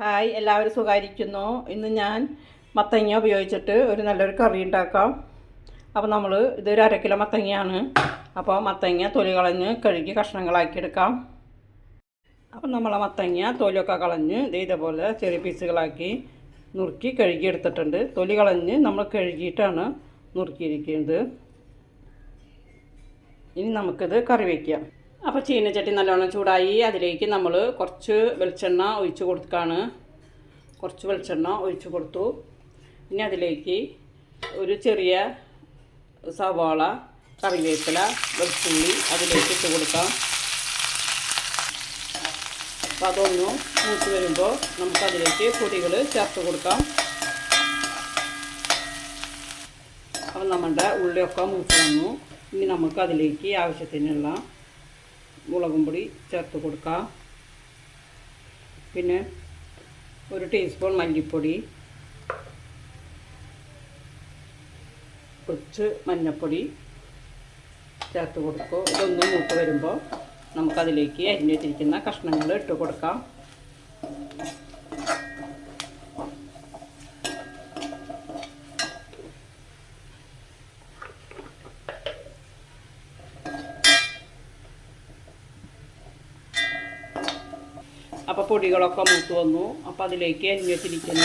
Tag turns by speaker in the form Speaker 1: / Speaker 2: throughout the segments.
Speaker 1: Hi എല്ലാവരും സുഖമായിരിക്കുന്നു ഇന്ന് ഞാൻ മത്തങ്ങ ഉപയോഗിച്ചിട്ട് ഒരു നല്ലൊരു കറി ഉണ്ടാക്കാം. അപ്പോൾ നമ്മൾ ഇതൊരു അര കിലോ മത്തങ്ങയാണ്. അപ്പോൾ മത്തങ്ങ തൊലി കളഞ്ഞ് കഴുകി കഷ്ണങ്ങളാക്കി എടുക്കാം. അപ്പോൾ നമ്മൾ മത്തങ്ങ തൊലിയൊക്കെ കളഞ്ഞ് ഇതേപോലെ ചെറിയ പീസുകളാക്കി നുറുക്കി കഴുകി എടുത്തിട്ടുണ്ട്. തൊലി കളഞ്ഞ് നമ്മൾ കഴുകിയിട്ടാണ് നുറുക്കിയിരിക്കുന്നത്. ഇനി നമുക്കിത് കറി വയ്ക്കാം അപ്പോൾ ചീനച്ചട്ടി നല്ലോണം ചൂടായി അതിലേക്ക് നമ്മൾ കുറച്ച് വെളിച്ചെണ്ണ ഒഴിച്ച് കൊടുക്കുകയാണ് കുറച്ച് വെളിച്ചെണ്ണ ഒഴിച്ച് കൊടുത്തു. ഇനി അതിലേക്ക് ഒരു ചെറിയ സവാള കറിവേപ്പില വെളുത്തുള്ളി അതിലേക്ക് ഇട്ട് കൊടുക്കാം. അപ്പോൾ അതൊന്ന് മൂത്ത് വരുമ്പോൾ നമുക്കതിലേക്ക് പൊടികൾ ചേർത്ത് കൊടുക്കാം. അപ്പം നമ്മുടെ ഉള്ളിയൊക്കെ മൂത്ത് വന്നു. ഇനി നമുക്ക് അതിലേക്ക് ആവശ്യത്തിനുള്ള മുളകും പൊടി ചേർത്ത് കൊടുക്കാം. പിന്നെ ഒരു ടീസ്പൂൺ മല്ലിപ്പൊടി. കുറച്ച് മഞ്ഞൾപ്പൊടി ചേർത്ത് കൊടുക്കും. ഇതൊന്ന് മൂത്ത് വരുമ്പോൾ നമുക്കതിലേക്ക് അരിഞ്ഞു വെച്ചിരിക്കുന്ന കഷ്ണങ്ങൾ ഇട്ട് കൊടുക്കാം. അപ്പോൾ പൊടികളൊക്കെ മൂത്ത് വന്നു. അപ്പോൾ അതിലേക്ക് അരിഞ്ഞ് വെച്ചിരിക്കുന്ന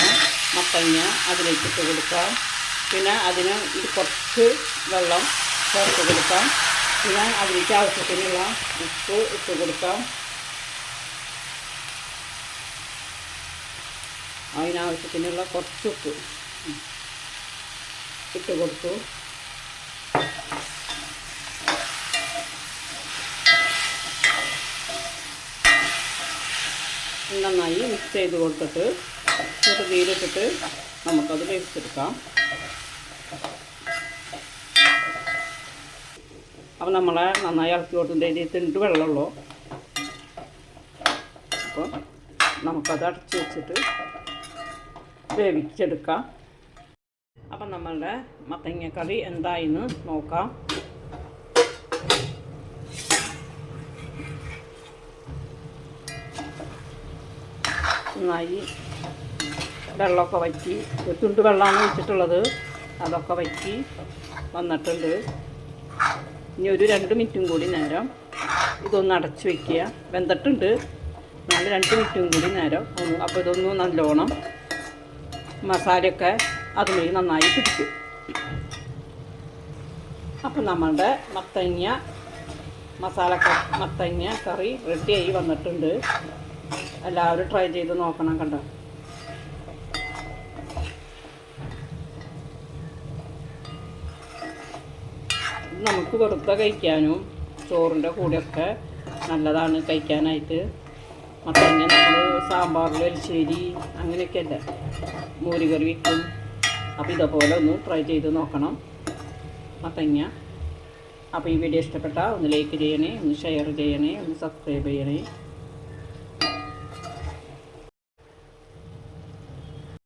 Speaker 1: മത്തങ്ങ അതിലേക്ക് ഇട്ട് കൊടുക്കാം. പിന്നെ അതിന് കുറച്ച് വെള്ളം ചേർത്ത് കൊടുക്കാം. പിന്നെ അതിലേക്ക് ആവശ്യത്തിനുള്ള ഉപ്പ് ഇട്ട് കൊടുക്കാം. അതിനാവശ്യത്തിനുള്ള കുറച്ച് ഉപ്പ് ഇട്ട് കൊടുത്തു. നന്നായി മിക്സ് ചെയ്ത് കൊടുത്തിട്ട് ചെറുതീരിട്ടിട്ട് നമുക്കത് വേവിച്ചെടുക്കാം. അപ്പം നമ്മളെ നന്നായി ഇളക്കി കൊടുത്തിട്ട് ഇതിന്റെ വെള്ളമുള്ളൂ. അപ്പോൾ നമുക്കത് അടച്ച് വെച്ചിട്ട് വേവിച്ചെടുക്കാം. അപ്പം നമ്മളുടെ മത്തങ്ങ കറി എന്തായിന്ന് നോക്കാം. നന്നായി വെള്ളമൊക്കെ വറ്റി തുണ്ട് വെള്ളമാണ് വെച്ചിട്ടുള്ളത് അതൊക്കെ വറ്റി വന്നിട്ടുണ്ട്. ഇനി ഒരു രണ്ട് മിനിറ്റും കൂടി നേരം ഇതൊന്ന് അടച്ച് വയ്ക്കുക വെന്തിട്ടുണ്ട്. നാല് രണ്ട് മിനിറ്റും കൂടി നേരം. അപ്പോൾ ഇതൊന്ന് നല്ലോണം മസാലയൊക്കെ അതുമായി നന്നായി പിടിക്കും. അപ്പം നമ്മളുടെ മത്തങ്ങ മസാല മത്തങ്ങ കറി റെഡിയായി വന്നിട്ടുണ്ട്. എല്ലാവരും ട്രൈ ചെയ്ത് നോക്കണം കണ്ടോ? നമുക്ക് വെറുതെ കഴിക്കാനും ചോറിന്റെ കൂടെയൊക്കെ നല്ലതാണ് കഴിക്കാനായിട്ട്. മത്തങ്ങ നമ്മൾ സാമ്പാറിൽ എലിശ്ശേരി അങ്ങനെയൊക്കെ അല്ലേ? മോരുകറി വയ്ക്കും അപ്പോൾ ഇതേപോലെ ഒന്ന് ട്രൈ ചെയ്ത് നോക്കണം. മത്തങ്ങ. അപ്പോൾ ഈ വീഡിയോ ഇഷ്ടപ്പെട്ടാൽ ഒന്ന് ലൈക്ക് ചെയ്യണേ ഒന്ന് ഷെയർ ചെയ്യണേ ഒന്ന് സബ്സ്ക്രൈബ് ചെയ്യണേ.